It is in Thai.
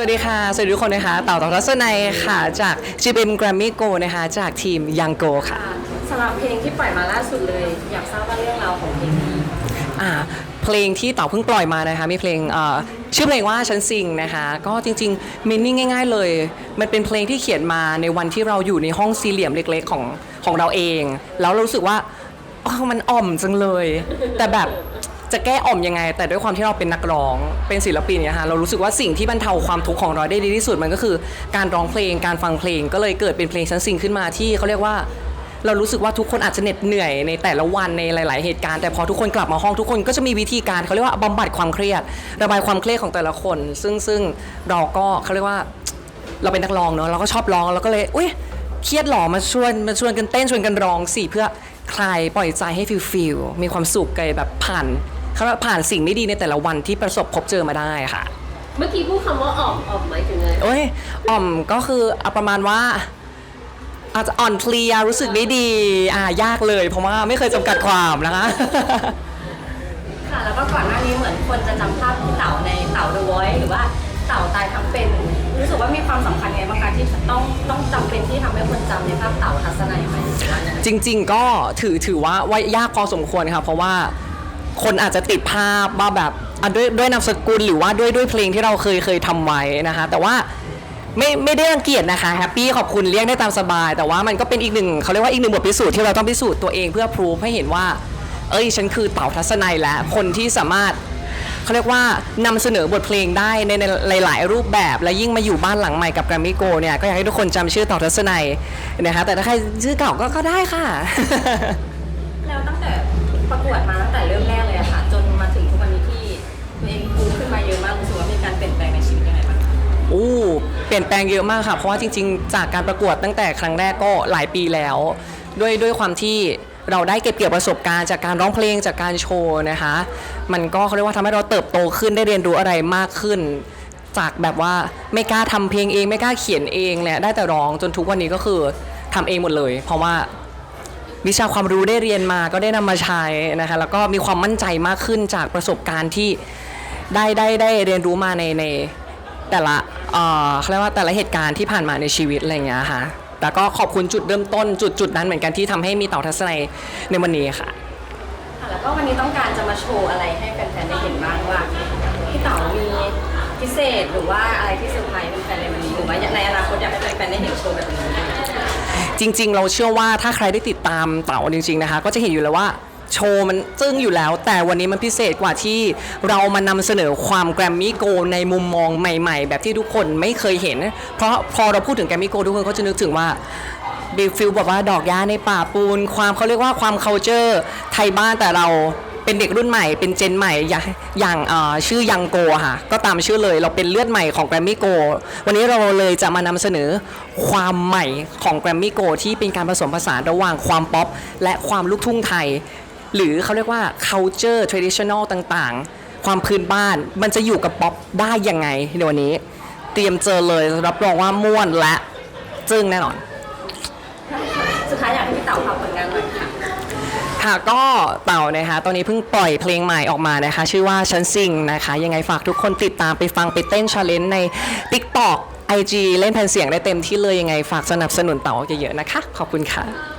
สวัสดีค่ะ สวัสดีทุกคนนะคะ เต่าต่อทัศนัยค่ะ จาก GM Grammy Go นะคะ จากทีมยังโกค่ะค่ะ สำหรับเพลงที่ปล่อยมาล่าสุดเลย อยากทราบว่าเรื่องราวของเพลงนี้อ่าเพลงที่เต่าเพิ่งปล่อยมานะคะ มีเพลงเอ่อชื่อเพลงว่าฉันซิงนะคะ ก็จริงๆมินนิ่งง่าย ๆ เลย มันเป็นเพลงที่เขียนมาในวันที่เราอยู่ในห้องสี่เหลี่ยมเล็ก ๆ ของของเราเอง แล้วเรารู้สึกว่าอ้าวมันอ่อมจังเลย แต่แบบ จะแก้อ่อมยังไง แต่ด้วยความที่เราเป็นนักร้องเป็นศิลปินเนี่ยค่ะเรารู้สึกว่าสิ่งที่บรรเทาความทุกข์ของเราได้ดีที่สุดมันก็คือ การร้องเพลงการฟังเพลงก็เลยเกิดเป็นเพลงฉันซิงขึ้นมาที่เขาเรียกว่าเรารู้สึกว่าทุกคนอาจจะเหน็ดเหนื่อยในแต่ละวันในหลาย ๆ เหตุการณ์แต่พอทุกคนกลับมาห้องทุกคนก็จะมีวิธีการเขาเรียกว่าบำบัดความเครียด ระบายความเครียดของแต่ละคน ซึ่งซึ่งเราก็เขาเรียกว่าเราเป็นนักร้องเนอะเราก็ชอบร้องเราก็เลยอุ้ยเครียดหรอมาชวนมาชวนกันเต้นชวนกันร้องสิเพื่อคลายปล่อยใจให้ฟิลฟิลมีความสุขกันแบบผ่าน เขาเรียกว่าผ่านสิ่งไม่ดีในแต่ละวันที่ประสบพบเจอมาได้ค่ะ เมื่อกี้พูดคำว่าอ่อมอ่อมหมายถึงอะไรโอ้ยอ่อมก็คือเอาประมาณว่าอาจจะอ่อนเพลียรู้สึกไม่ดี อ่ายากเลย เพราะว่าไม่เคยจำกัดความนะคะ ค่ะแล้วก็ก่อนหน้านี้เหมือนคนจะจำภาพพี่เต๋าในเต๋า The Voice หรือว่าเต๋าตายทั้งเป็น รู้สึกว่ามีความสำคัญไงบ้างคะที่ต้องต้องจำเป็นที่ทำให้คนจำในภาพเต๋าทัศนัยไหมหรือว่ายังไงจริงๆก็ถือถือว่าว่ายากพอสมควรค่ะเพราะว่า คนอาจจะติดภาพว่าแบบด้วยด้วยนามสกุลหรือว่าด้วยด้วยเพลงที่เราเคยเคยทำไว้นะคะ แต่ว่าไม่ไม่ได้รังเกียจนะคะแฮปปี้ขอบคุณเรียกได้ตามสบาย แต่ว่ามันก็เป็นอีกหนึ่งเขาเรียกว่าอีกหนึ่งบทพิสูจน์ที่เราต้องพิสูจน์ตัวเองเพื่อพรูฟให้เห็นว่า เอ้ยฉันคือเต่าทัศนัยและคนที่สามารถเขาเรียกว่านำเสนอบทเพลงได้ในในหลาย ๆ รูปแบบ และยิ่งมาอยู่บ้านหลังใหม่กับแกรมมี่โกเนี่ยก็อยากให้ทุกคนจำชื่อเต่าทัศนัยนะคะแต่ถ้าใครชื่อเก่าก็ก็ได้ค่ะ แล้วตั้งแต่ประกวดมา เปลี่ยนแปลงเยอะมากค่ะ เพราะว่าจริงๆ จากการประกวดตั้งแต่ครั้งแรกก็หลายปีแล้ว ด้วยด้วยความที่เราได้เก็บเกี่ยวประสบการณ์จากการร้องเพลงจากการโชว์นะคะ มันก็เขาเรียกว่าทำให้เราเติบโตขึ้นได้เรียนรู้อะไรมากขึ้น จากแบบว่าไม่กล้าทำเพลงเองไม่กล้าเขียนเองเนี่ยได้แต่ร้องจนทุกวันนี้ก็คือทำเองหมดเลย เพราะว่าวิชาความรู้ได้เรียนมาก็ได้นำมาใช้นะคะแล้วก็มีความมั่นใจมากขึ้นจากประสบการณ์ที่ได้ได้ได้เรียนรู้มาในในแต่ละ เอ่อเขาเรียกว่าแต่ละเหตุการณ์ที่ผ่านมาในชีวิตอะไรอย่างเงี้ยค่ะ แต่ก็ขอบคุณจุดเริ่มต้นจุดจุดนั้นเหมือนกันที่ทำให้มีเต่าทัศนัยในวันนี้ค่ะ ค่ะแล้วก็วันนี้ต้องการจะมาโชว์อะไรให้แฟนๆได้เห็นบ้างว่าพี่เต๋ามีพิเศษหรือว่าอะไรที่เซอร์ไพรส์แฟนๆในวันนี้หรือว่าในอนาคตอยากให้แฟนๆได้เห็นโชว์แบบนี้ จริงๆ เราเชื่อว่าถ้าใครได้ติดตามเต๋าจริงๆนะคะ ก็จะเห็นอยู่แล้วว่า โชว์มันจึ้งอยู่แล้ว แต่วันนี้มันพิเศษกว่าที่เรามานำเสนอความแกรมมี่โกในมุมมองใหม่ ๆ แบบที่ทุกคนไม่เคยเห็น เพราะพอเราพูดถึงแกรมมี่โกทุกคนก็จะนึกถึงว่าบิฟิลแบบว่าดอกยาในป่าปูน ความเขาเรียกว่าความ c u เจอร์ไทยบ้านแต่เราเป็นเด็กรุ่นใหม่ เป็นเจนใหม่อย่างอย่างชื่อยังโกค่ะ ก็ตามชื่อเลยเราเป็นเลือดใหม่ของแกรมมี่โกวันนี้เราเลยจะมานำเสนอความใหม่ของแกรมมี่โกที่เป็นการผสมผสานระหว่างความป๊อปและความลูกทุ่งไทย หรือเขาเรียกว่า culture traditional ต่างๆ ความพื้นบ้านมันจะอยู่กับป๊อปได้ยังไงในวันนี้ เตรียมเจอเลยรับรองว่าม่วนและจึ้งแน่นอน สุดท้ายอยากให้พี่เต๋าฝากผลงานหน่อยค่ะ ค่ะก็เต่านะคะตอนนี้เพิ่งปล่อยเพลงใหม่ออกมานะคะ ชื่อว่าฉันซิงนะคะ ยังไงฝากทุกคนติดตามไปฟังไปเต้นชาเลนจ์ใน TikTok IG เล่นแผ่นเสียงได้เต็มที่เลยยังไงฝากสนับสนุนเต่าเยอะๆนะคะ ขอบคุณค่ะ